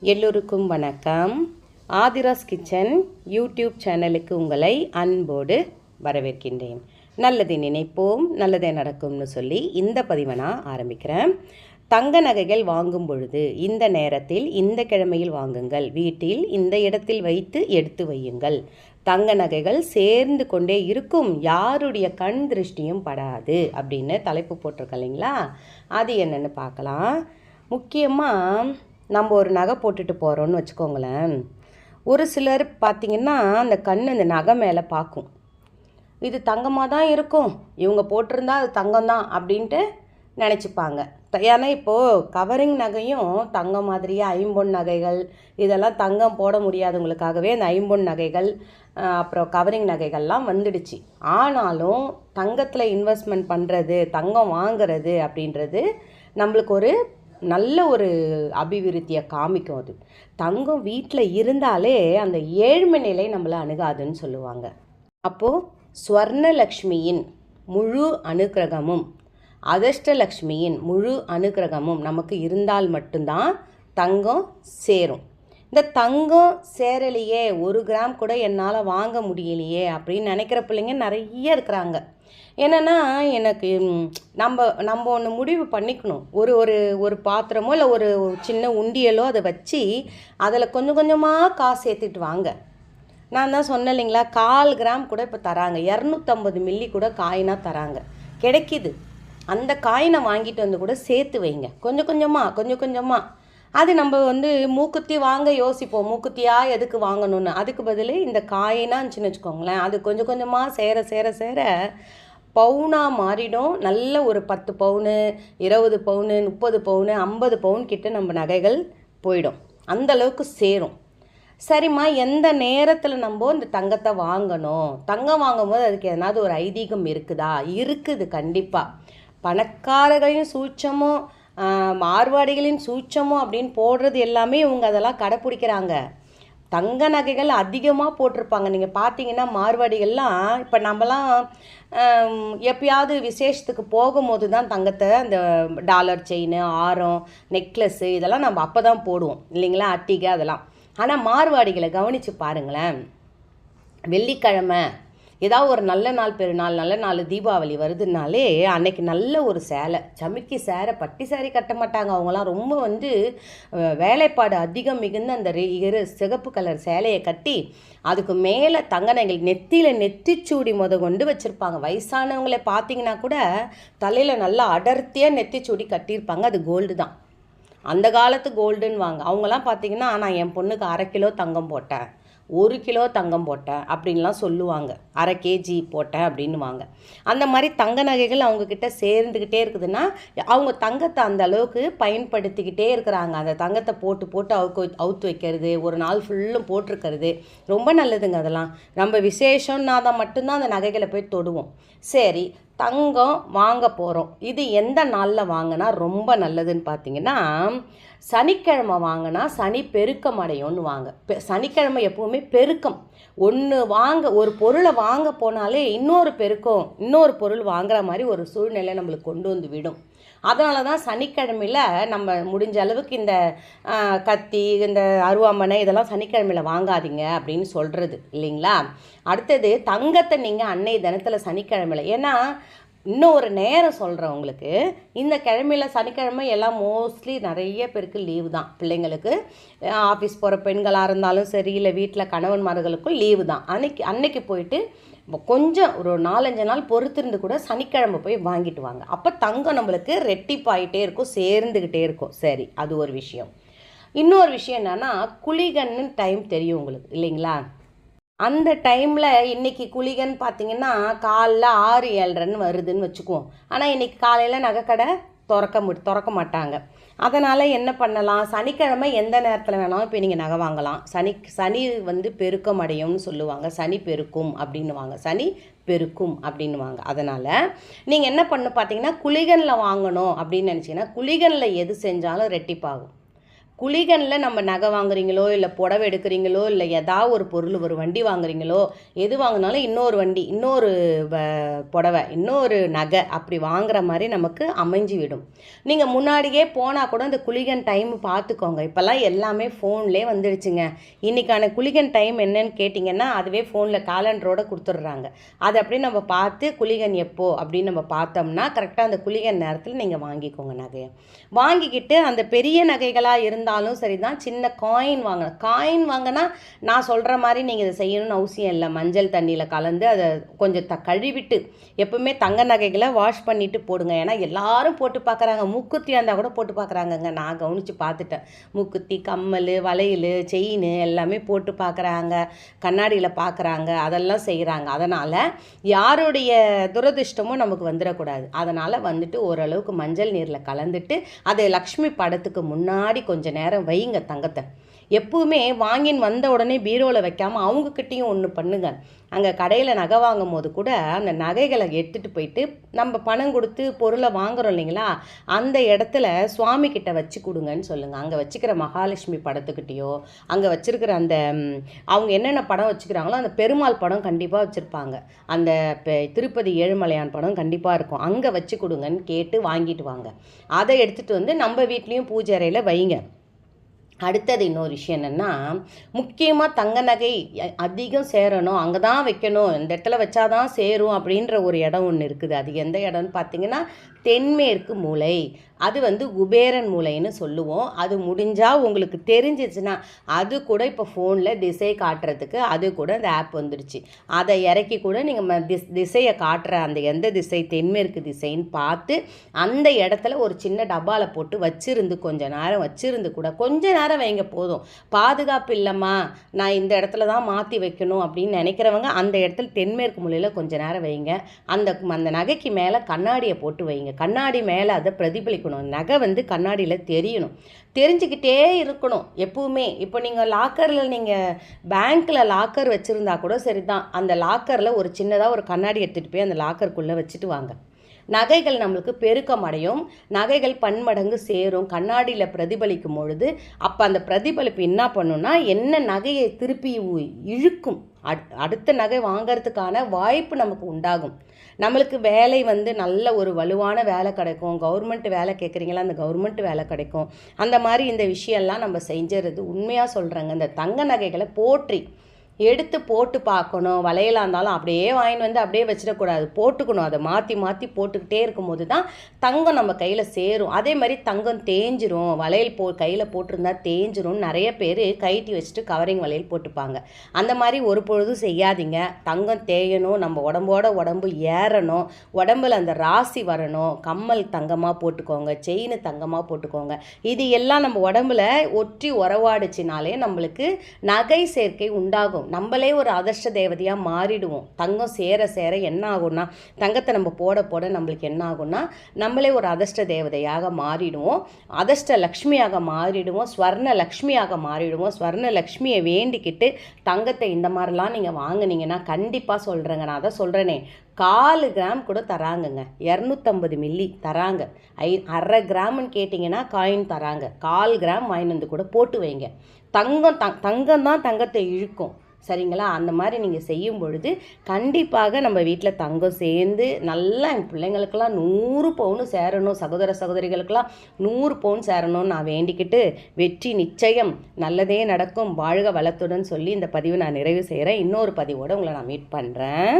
எல்லோருக்கும் வணக்கம். Aadhira's kitchen YouTube சேனலுக்கு உங்களை அன்போடு வரவேற்கின்றேன். நல்லதை நினைப்போம் நல்லதே நடக்கும்னு சொல்லி இந்த பதிவை நான் ஆரம்பிக்கிறேன். தங்க நகைகள் வாங்கும் பொழுது இந்த நேரத்தில் இந்த கிழமையில் வாங்குங்கள். வீட்டில் இந்த இடத்தில் வைத்து எடுத்து வையுங்கள். தங்க நகைகள் சேர்ந்து கொண்டே இருக்கும். யாருடைய கண் திருஷ்டியும் படாது அப்படின்னு தலைப்பு போட்டிருக்கலைங்களா இல்லைங்களா? அது என்னென்னு பார்க்கலாம். முக்கியமாக நம்ம ஒரு நகை போட்டுட்டு போகிறோன்னு வச்சுக்கோங்களேன். ஒரு சிலர் பார்த்திங்கன்னா அந்த கண் அந்த நகை மேலே பார்க்கும் இது தங்கமாக தான் இருக்கும். இவங்க போட்டிருந்தா அது தங்கம் தான் அப்படின்ட்டு நினச்சிப்பாங்க. ஏன்னா இப்போது கவரிங் நகையும் தங்கம் மாதிரியே ஐம்பொன் நகைகள் இதெல்லாம் தங்கம் போட முடியாதவங்களுக்காகவே அந்த ஐம்பொன் நகைகள் அப்புறம் கவரிங் நகைகள்லாம் வந்துடுச்சு. ஆனாலும் தங்கத்தில் இன்வெஸ்ட்மெண்ட் பண்ணுறது தங்கம் வாங்குறது அப்படின்றது நம்மளுக்கு ஒரு நல்ல ஒரு அபிவிருத்தியை காமிக்கும் அது. தங்கம் வீட்டில் இருந்தாலே அந்த ஏழ்மை நிலை நம்மளை அணுகாதுன்னு சொல்லுவாங்க. அப்போது ஸ்வர்ணலக்ஷ்மியின் முழு அனுக்கிரகமும் அதிர்ஷ்டலக்ஷ்மியின் முழு அனுக்கிரகமும் நமக்கு இருந்தால் மட்டும்தான் தங்கம் சேரும். இந்த தங்கம் சேரலையே ஒரு கிராம் கூட என்னால் வாங்க முடியலையே அப்படின்னு நினைக்கிற பிள்ளைங்க நிறைய இருக்கிறாங்க. என்னென்னா எனக்கு நம்ம நம்ம ஒன்று முடிவு பண்ணிக்கணும். ஒரு ஒரு ஒரு பாத்திரமோ இல்லை ஒரு சின்ன உண்டியலோ அதை வச்சு அதில் கொஞ்சம் கொஞ்சமாக காசு சேர்த்துட்டு வாங்க. நான் தான் சொன்னேன் இல்லைங்களா கால் கிராம் கூட இப்போ தராங்க. இரநூத்தம்பது மில்லி கூட காயினாக தராங்க. கிடைக்கிது. அந்த காயினை வாங்கிட்டு வந்து கூட சேர்த்து வைங்க. கொஞ்சம் கொஞ்சமாக கொஞ்சம் கொஞ்சமாக அது நம்ம வந்து மூக்குத்தி வாங்க யோசிப்போம். மூக்குத்தியாக எதுக்கு வாங்கணும்னு? அதுக்கு பதில் இந்த காயினா இருந்துச்சுன்னு வச்சுக்கோங்களேன். அது கொஞ்சம் கொஞ்சமாக சேர சேர சேர பவுனாக மாறிடும். நல்ல ஒரு பத்து பவுனு இருபது பவுனு முப்பது பவுனு ஐம்பது பவுன் கிட்ட நம்ம நகைகள் போயிடும். அந்த அளவுக்கு சேரும். சரிம்மா எந்த நேரத்தில் நம்ம இந்த தங்கத்தை வாங்கணும்? தங்கம் வாங்கும்போது அதுக்கு எதனாவது ஒரு ஐதீகம் இருக்குதா? இருக்குது கண்டிப்பாக பணக்காரர்களையும் சூட்சமும் மார்வாடிகளின் சூட்சமும் அப்படின்னு போடுறது எல்லாமே இவங்க அதெல்லாம் கடைப்பிடிக்கிறாங்க. தங்க நகைகள் அதிகமாக போட்டிருப்பாங்க. நீங்கள் பார்த்தீங்கன்னா மார்வாடிகள்லாம் இப்போ நம்மலாம் எப்பயாவது விசேஷத்துக்கு போகும்போது தான் தங்கத்தை அந்த டாலர் செயின் ஆரம் நெக்லஸ்ஸு இதெல்லாம் நம்ம அப்போ தான் போடுவோம். இல்லைங்களா? அட்டிகை அதெல்லாம். ஆனால் மார்வாடிகளை கவனித்து பாருங்களேன். வெள்ளிக்கிழமை ஏதாவது ஒரு நல்ல நாள் பெருநாள் நல்ல நாள் தீபாவளி வருதுனாலே அன்னைக்கு நல்ல ஒரு சேலை. சமிக்கி சேரை பட்டி சேரீ கட்ட மாட்டாங்க. அவங்களாம் ரொம்ப வந்து வேலைப்பாடு அதிகம் மிகுந்த அந்த ரெ- இரு சிகப்பு கலர் சேலையை கட்டி அதுக்கு மேலே தங்க நகைகள் நெத்தியில் நெத்திச்சூடி முத கொண்டு வச்சுருப்பாங்க. வயசானவங்களை பார்த்தீங்கன்னா கூட தலையில் நல்லா அடர்த்தியாக நெத்திச்சூடி கட்டியிருப்பாங்க. அது கோல்டு தான். அந்த காலத்து கோல்டுன்னு வாங்க அவங்களாம் பார்த்தீங்கன்னா நான் என் பொண்ணுக்கு அரை கிலோ தங்கம் போட்டேன். ஒரு கிலோ தங்கம் போட்டேன் அப்படின்லாம் சொல்லுவாங்க. அரை கேஜி போட்டேன் அப்படின்னுவாங்க. அந்த மாதிரி தங்க நகைகள் அவங்கக்கிட்ட சேர்ந்துக்கிட்டே இருக்குதுன்னா அவங்க தங்கத்தை அந்த அளவுக்கு பயன்படுத்திக்கிட்டே இருக்கிறாங்க. அந்த தங்கத்தை போட்டு போட்டு அவுக்கு அவுத்து வைக்கிறது ஒரு நாள் ஃபுல்லும் போட்டிருக்கிறது. ரொம்ப நல்லதுங்க அதெல்லாம். நம்ம விசேஷம்னா தான் மட்டும்தான் அந்த நகைகளை போய் தொடுவோம். சரி தங்கம் வாங்க போகிறோம் இது எந்த நாளில் வாங்கினா ரொம்ப நல்லதுன்னு பார்த்தீங்கன்னா சனிக்கிழமை வாங்கினா சனி பெருக்கம் அடையும்னு வாங்க. பெ- சனிக்கிழமை எப்பவுமே பெருக்கம். ஒன்று வாங்க ஒரு பொருளை வாங்க போனாலே இன்னொரு பெருக்கம் இன்னொரு பொருள் வாங்குற மாதிரி ஒரு சூழ்நிலை நம்மளுக்கு கொண்டு வந்து விடும். அதனால தான் சனிக்கிழமையில் நம்ம முடிஞ்ச அளவுக்கு இந்த கத்தி இந்த அருவாமனை இதெல்லாம் சனிக்கிழமையில் வாங்காதீங்க அப்படின்னு சொல்கிறது இல்லைங்களா? அடுத்தது தங்கத்தை நீங்கள் அன்னை தினத்தில் சனிக்கிழமையில் ஏன்னா இன்னும் ஒரு நேரம் சொல்கிறேன் உங்களுக்கு. இந்த கிழமையில் சனிக்கிழமை எல்லாம் மோஸ்ட்லி நிறைய பேருக்கு லீவு தான். பிள்ளைங்களுக்கு ஆஃபீஸ் போகிற பெண்களாக இருந்தாலும் சரி இல்லை வீட்டில் கணவன்மார்களுக்கும் லீவு தான். அன்னைக்கு அன்னைக்கு போயிட்டு கொஞ்சம் ஒரு நாலஞ்சு நாள் பொறுத்திருந்து கூட சனிக்கிழமை போய் வாங்கிட்டு வாங்க. அப்போ தங்கம் நம்மளுக்கு ரெட்டிப்பாயிட்டே இருக்கும் சேர்ந்துக்கிட்டே இருக்கும். சரி அது ஒரு விஷயம். இன்னொரு விஷயம் என்னன்னா குளிகன்னு டைம் தெரியும் உங்களுக்கு இல்லைங்களா? அந்த டைமில் இன்னைக்கு குளிகன் பார்த்தீங்கன்னா காலைல ஆறு ஏழ்ரைன்னு வருதுன்னு வச்சுக்குவோம். ஆனால் இன்னைக்கு காலையில் நகைக்கடை திறக்க மு திறக்க மாட்டாங்க. அதனால் என்ன பண்ணலாம்? சனிக்கிழமை எந்த நேரத்தில் வேணாலும் இப்போ நீங்கள் நகை வாங்கலாம். சனி சனி வந்து பெருக்கம் அடையும்னு சொல்லுவாங்க. சனி பெருக்கும் அப்படின்னுவாங்க. சனி பெருக்கும் அப்படின்னுவாங்க. அதனால் நீங்கள் என்ன பண்ணு பார்த்தீங்கன்னா குளிகனில் வாங்கணும் அப்படின்னு நினச்சிங்கன்னா குளிகனில் எது செஞ்சாலும் ரெட்டிப்பாகும். குளிகனில் நம்ம நகை வாங்குறீங்களோ இல்லை புடவை எடுக்கிறீங்களோ இல்லை ஏதாவது ஒரு பொருள் ஒரு வண்டி வாங்குறீங்களோ எது வாங்கினாலும் இன்னொரு வண்டி இன்னொரு வ- புடவை இன்னொரு நகை அப்படி வாங்குற மாதிரி நமக்கு அமைஞ்சு விடும் நீங்கள் முன்னாடியே போனால் கூட அந்த குளிகன் டைம் பார்த்துக்கோங்க. இப்போல்லாம் எல்லாமே ஃபோன்லேயே வந்துடுச்சுங்க இன்றைக்கான குளிகன் டைம் என்னன்னு கேட்டிங்கன்னா அதுவே ஃபோனில் காலண்டரோட கொடுத்துட்றாங்க. அதை அப்படியே நம்ம பார்த்து குளிகன் எப்போ அப்படின்னு நம்ம பார்த்தோம்னா கரெக்டாக அந்த குளிகன் நேரத்தில் நீங்கள் வாங்கிக்கோங்க நகையை. வாங்கிக்கிட்டு அந்த பெரிய நகைகளாக இருந்தாலும் சரிதான். சின்ன காயின் வாங்கணும் காயின் வாங்கினா நான் சொல்கிற மாதிரி நீங்கள் இதை செய்யணும்னு அவசியம் இல்லை. மஞ்சள் தண்ணியில் கலந்து அதை கொஞ்சம் த கழுவிட்டு எப்பவுமே தங்க நகைகளை வாஷ் பண்ணிவிட்டு போடுங்க. ஏன்னா எல்லாரும் போட்டு பார்க்குறாங்க மூக்குத்தியாக இருந்தால் கூட போட்டு பார்க்குறாங்கங்க நான் கவனித்து பார்த்துட்டேன். மூக்குத்தி கம்மல் வளையல் செயின் எல்லாமே போட்டு பார்க்குறாங்க கண்ணாடியில் பார்க்குறாங்க அதெல்லாம் செய்கிறாங்க அதனால் யாருடைய துரதிர்ஷ்டமும் நமக்கு வந்துடக்கூடாது. அதனால் வந்துட்டு ஓரளவுக்கு மஞ்சள் நீரில் கலந்துட்டு அதை லக்ஷ்மி படத்துக்கு முன்னாடி கொஞ்சம் நேரம் வையுங்க தங்கத்தை. எப்பவுமே வாங்கின்னு வந்த உடனே பீரோவில் வைக்காமல் அவங்கக்கிட்டேயும் ஒன்று பண்ணுங்க. அங்கே கடையில் நகை வாங்கும் போது கூட அந்த நகைகளை எடுத்துகிட்டு போயிட்டு நம்ம பணம் கொடுத்து பொருளை வாங்குறோம் இல்லைங்களா? அந்த இடத்துல சுவாமி கிட்ட வச்சு கொடுங்கன்னு சொல்லுங்கள் அங்கே வச்சுக்கிற மகாலட்சுமி படத்துக்கிட்டேயோ அங்கே வச்சுருக்கிற அந்த அவங்க என்னென்ன படம் வச்சுக்கிறாங்களோ அந்த பெருமாள் படம் கண்டிப்பாக வச்சுருப்பாங்க. அந்த பெ- திருப்பதி ஏழுமலையான் படம் கண்டிப்பாக இருக்கும். அங்கே வச்சு கொடுங்கன்னு கேட்டு வாங்கிட்டு வாங்க. அதை எடுத்துகிட்டு வந்து நம்ம வீட்லேயும் பூஜை அறையில் வைங்க. அடுத்தது இன்னொரு விஷயம் என்னென்னா முக்கியமாக தங்க நகை அதிகம் சேரணும் அங்கே தான் வைக்கணும் இந்த இடத்துல வச்சாதான் சேரும் அப்படின்ற ஒரு இடம் ஒன்று இருக்குது. அது எந்த இடம்னு பார்த்தீங்கன்னா தென்மேற்கு மூலை. அது வந்து குபேரன் மூலைன்னு சொல்லுவோம். அது முடிஞ்சால் உங்களுக்கு தெரிஞ்சிச்சுன்னா அது கூட இப்போ ஃபோனில் திசை காட்டுறதுக்கு அது கூட அந்த ஆப் வந்துடுச்சு அதை இறக்கி கூட நீங்கள் திஸ் திசையை காட்டுற அந்த எந்த திசை தென்மேற்கு திசைன்னு பார்த்து அந்த இடத்துல ஒரு சின்ன டப்பாவில் போட்டு வச்சிருந்து கொஞ்ச நேரம் வச்சிருந்து கூட கொஞ்ச நேரம் வைங்க போதும். பாதுகாப்பு இல்லைம்மா நான் இந்த இடத்துல தான் மாற்றி வைக்கணும் அப்படின்னு நினைக்கிறவங்க அந்த இடத்துல தென்மேற்கு மூலையில் கொஞ்ச நேரம் வைங்க. அந்த அந்த நகைக்கு மேலே கண்ணாடியை போட்டு வைங்க. கண்ணாடி மேலே அதை பிரதிபலிக்கணும். நகை வந்து கண்ணாடியில் தெரியணும். தெரிஞ்சுக்கிட்டே இருக்கணும் எப்பவுமே. இப்போ நீங்கள் லாக்கரில் நீங்கள் பேங்க்கில் லாக்கர் வச்சுருந்தா கூட சரி தான் அந்த லாக்கரில் ஒரு சின்னதாக ஒரு கண்ணாடி எடுத்துகிட்டு போய் அந்த லாக்கருக்குள்ளே வச்சுட்டு வாங்க. நகைகள் நம்மளுக்கு பெருக்கம் அடையும். நகைகள் பன்மடங்கு சேரும். கண்ணாடியில் பிரதிபலிக்கும் பொழுது அப்போ அந்த பிரதிபலிப்பு என்ன பண்ணுன்னா என்ன நகையை திருப்பி உ- இழுக்கும். அட்- அடுத்த நகை வாங்கிறதுக்கான வாய்ப்பு நமக்கு உண்டாகும். நம்மளுக்கு வேலை வந்து நல்ல ஒரு வலுவான வேலை கிடைக்கும். கவர்மெண்ட் வேலை கேட்குறீங்களா அந்த கவர்மெண்ட் வேலை கிடைக்கும். அந்த மாதிரி இந்த விஷயம்லாம் நம்ம செஞ்சுறது. உண்மையாக சொல்கிறாங்க இந்த தங்க நகைகளை போற்றி. எடுத்து போட்டு பார்க்கணும் வளையலாக இருந்தாலும் அப்படியே வாங்கிட்டு வந்து அப்படியே வச்சிடக்கூடாது. போட்டுக்கணும். அதை மாற்றி மாற்றி போட்டுக்கிட்டே இருக்கும்போது தான் தங்கம் நம்ம கையில் சேரும். அதே மாதிரி தங்கம் தேஞ்சிரும். வளையல் போ கையில் போட்டிருந்தா தேஞ்சிரும் நிறைய பேர் கைட்டி வச்சுட்டு கவரிங் வளையல் போட்டுப்பாங்க. அந்த மாதிரி ஒரு பொழுதும் செய்யாதீங்க. தங்கம் தேயணும். நம்ம உடம்போட உடம்பு ஏறணும். உடம்புல அந்த ராசி வரணும். கம்மல் தங்கமாக போட்டுக்கோங்க. செயின் தங்கமாக போட்டுக்கோங்க. இது எல்லாம் நம்ம உடம்புல ஒற்றி உறவாடுச்சினாலே நம்மளுக்கு நகை சேர்க்கை உண்டாகும். நம்மளே ஒரு அதிர்ஷ்ட தேவதையாக மாறிடுவோம். தங்கம் சேர சேர என்ன ஆகும்னா தங்கத்தை நம்ம போட போட நம்மளுக்கு என்ன ஆகும்னா நம்மளே ஒரு அதிர்ஷ்ட தேவதையாக மாறிடுவோம். அதிர்ஷ்ட லக்ஷ்மியாக மாறிடுவோம். ஸ்வர்ண லக்ஷ்மியாக மாறிடுவோம். ஸ்வர்ண லக்ஷ்மியை வேண்டிக்கிட்டு தங்கத்தை இந்த மாதிரிலாம் நீங்கள் வாங்குனீங்கன்னா கண்டிப்பாக சொல்கிறேங்க நான் அதை சொல்கிறேனே காலு கிராம் கூட தராங்கங்க. இரநூத்தம்பது மில்லி தராங்க. ஐ அரை கிராம்னு கேட்டிங்கன்னா காயின் தராங்க. கால் கிராம் வாங்கிட்டு வந்து கூட போட்டு வைங்க. தங்கம் த தங்கம் தான் தங்கத்தை இழுக்கும். சரிங்களா? அந்த மாதிரி நீங்கள் செய்யும் பொழுது கண்டிப்பாக நம்ம வீட்டில் தங்கம் சேர்ந்து நல்லா என் பிள்ளைங்களுக்கெல்லாம் நூறு பவுன் சேரணும். சகோதர சகோதரிகளுக்கெல்லாம் நூறு பவுன் சேரணும்னு நான் வேண்டிக்கிட்டு வெற்றி நிச்சயம் நல்லதே நடக்கும். வாழ்க வளத்துடன் சொல்லி இந்த பதிவை நான் நிறைவு செய்கிறேன் இன்னொரு பதிவோடு உங்களை நான் மீட் பண்ணுறேன்